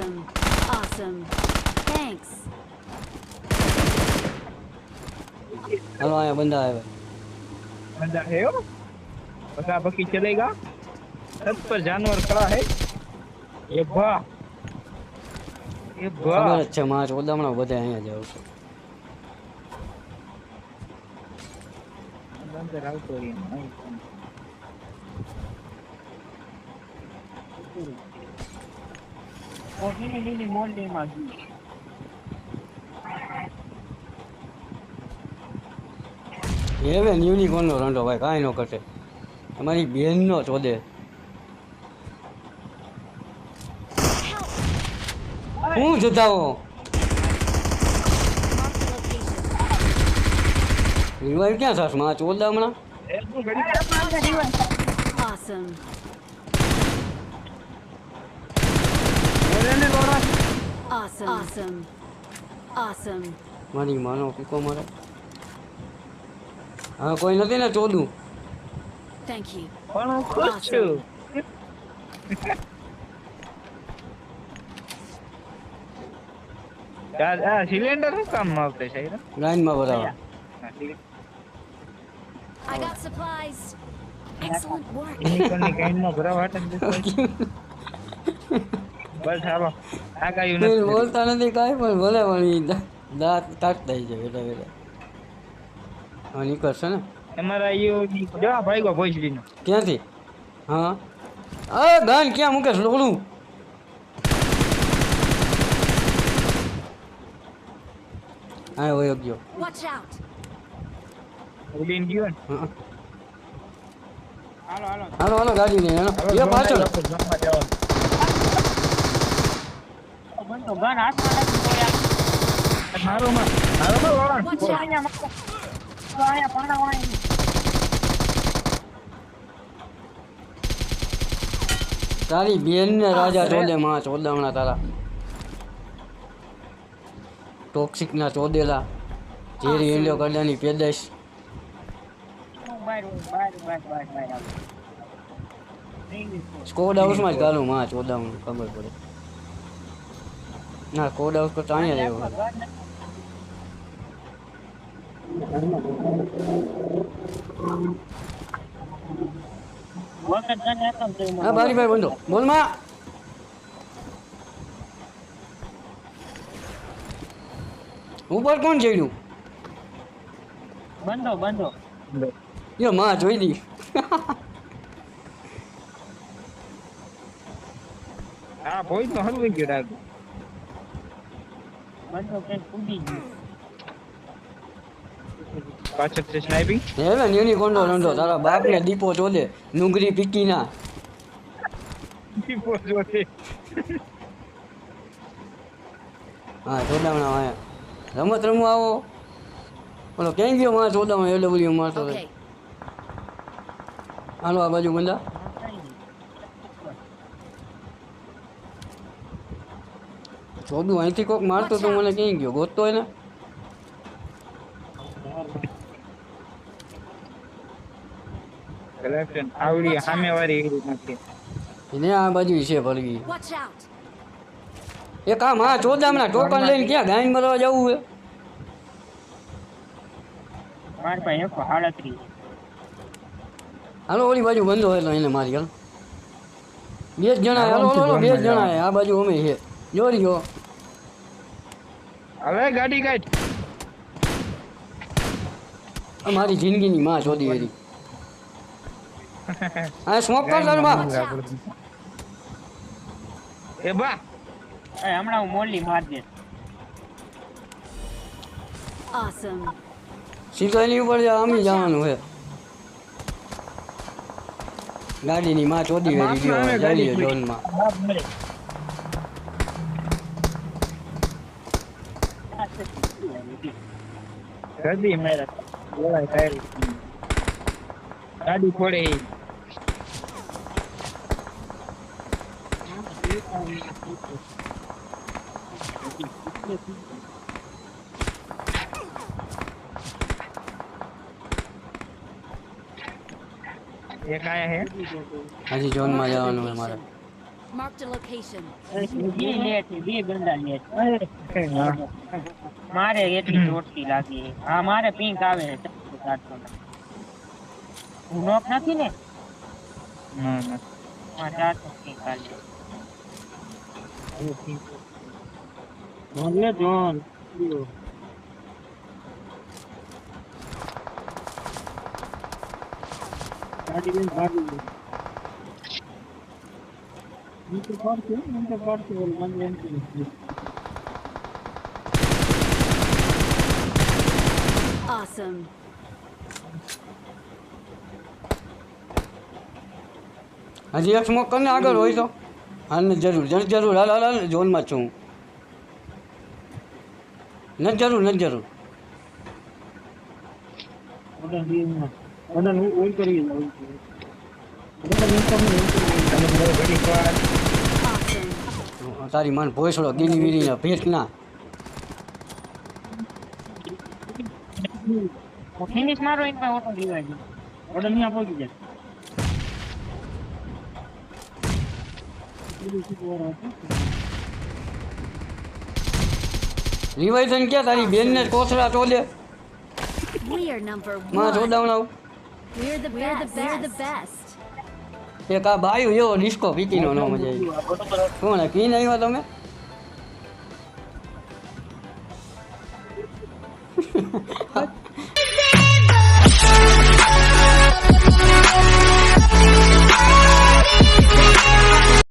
Awesome. Awesome. Thanks. Hello आया बंदा आया बंदा है हो पता बाकी चलेगा छत पर जानवर खड़ा है ये बा ये बा अच्छा मार ओला मना बधा आया जाओ अंदर आओ तो ये नहीं મોટી લીલી મોટી માં હવે યુનિકોર્નનો રંડો ભાઈ કાંઈ ન કટે અમારી બેનનો ચોદે હું જતાઓ રિવાઈવ ક્યાં થશ? માં ચોદા Awesome. Awesome. Awesome. Awesome. મારી માનો પીકો મારે હા કોઈ નથી ને ચોદું Thank you. પણ હું ખુશ છું આ આ સિલિન્ડર શું કામ આવતે છે યાર? લાઈનમાં બરાબર આ cylinder I got supplies. Excellent work. બસ હાલો. આ કાંઈ નથી બોલતા નથી કાંઈ પણ બોલે પણ દાંત કાઢતા છે વેલા વેલા હા નીકળશે ને? અમારા ઈયો જવા ભાઈગો ભોસડીનો ક્યાંથી? હા. આ ગાન ક્યાં મૂકે છે? લોલું હા વયો ગયો. વોચ આઉટ ઉડીને ગયો હા. હાલો હાલો. હાલો હાલો ગાડી ને હાલો. એ પાછળ. જમવા જવાનું ગન હાથમાં નથી મારો માં મારો માં વળાંક. અહીંયા મારો અહીંયા પાણા વાળી તારી બેન ને રાજા ચોદે માં ચોદામણા તારા. ટોક્સિક ના ચોદેલા. ઝેરી એન્ડો કરડાની પેદાશ બહાર બહાર બહાર બહાર બહાર આવો સ્કોડ હાઉસમાં જ ગાલું માં ચોદામણું ખબર પડે. ના કોડ હાઉસ કરતા અહીંયા રહેવું તો હા બારીભાઈ બંધો બોલમાં. ઉપર કોણ ચડ્યું? બંધો બંધો. યો માં જોઈ દી હા ભોઈ તો હલવાઈ ગયો ડાક બંધો કે કૂદી ગયો સ્નાઇપિંગ હવે યુનિકોર્નનો રંડો તારા બાપને દીપો ચોદે નુંગરી પીકી ના દીપો જોતે હા ચોદામણા આયા રમત રમવા આવો. ઓલો ક્યાં ગયો માં ચોદામણા મારતો હતો. Okay. હાલો આ બાજુ બંદા ચોદું અહીંથી કોક મારતો તો મને ક્યાં ગયો ગોતતો હોય ને કલેક્શન આવડી સામે વાળી એવી નથી એને આ બાજુ છે ભરગી Watch out. એ કામ હા ચોદામણા ટોકન લઈને ક્યાં ગાયન મરવા જવું હે મારી પાસે એકસો સાડત્રીસ હાલો ઓલી બાજુ બંધો હોય તો એને મારી હાલ બે જ જણા હાલો હાલો હાલો, બે જ જણા હે. આ બાજુ અમે છે જોરી જો હવે ગાડી કાઢ. આ મારી જિંદગીની માં ચોદી હતી આ સ્મોક કર તારું બા. એ બા. એ હમણાં હું મોલી માર દે ઓસમ સીધો એની ઉપર જા અમી જવાનું છે ગાડીની માં ચોદી વેરી ગયો જોન આવે ગદી મેરે. બોલાય કાઈ ગાડી ફોડે એક આયા હે? હાજી જોનમાં જવાનું મારે. Marked a location. બે લે છે બે ગંડા લે છે હા. મારે એટલી ચોટતી લાગી હા મારે પિંક આવે છે ચારસો ચારસો ના હું નોક નથી ને ના ના હા ચારસો પિંક આવે બોલે જોન ગાડી લઈને ભાગી ગયો. નીચે પડશે, નીચે પડશે, ઓલું મને એમ કહે છે. Awesome. હજી એક સ્મોક કરીને આગળ હોય તો હાલ નથી જરૂર જરૂર જરૂર હાલ હાલ હાલ ઝોનમાં જ છું હું નથી જરૂર નથી જરૂર ઓર્ડર દીમાં. ઓર્ડર હું ઓલ કરી તારી મન ભોસડો ગીલી વીરીને ભેટ ના ફિનિશ મારો એક ઓટો છે થઈને ક્યાં તારી બેનને કોથળા ટોલે We are number માં one. We're the best. We're the best. એક આ ભાઈ એવો ડિસ્કો પીકીનો નો મજા શું ને કીન આવ્યો તમે Ha.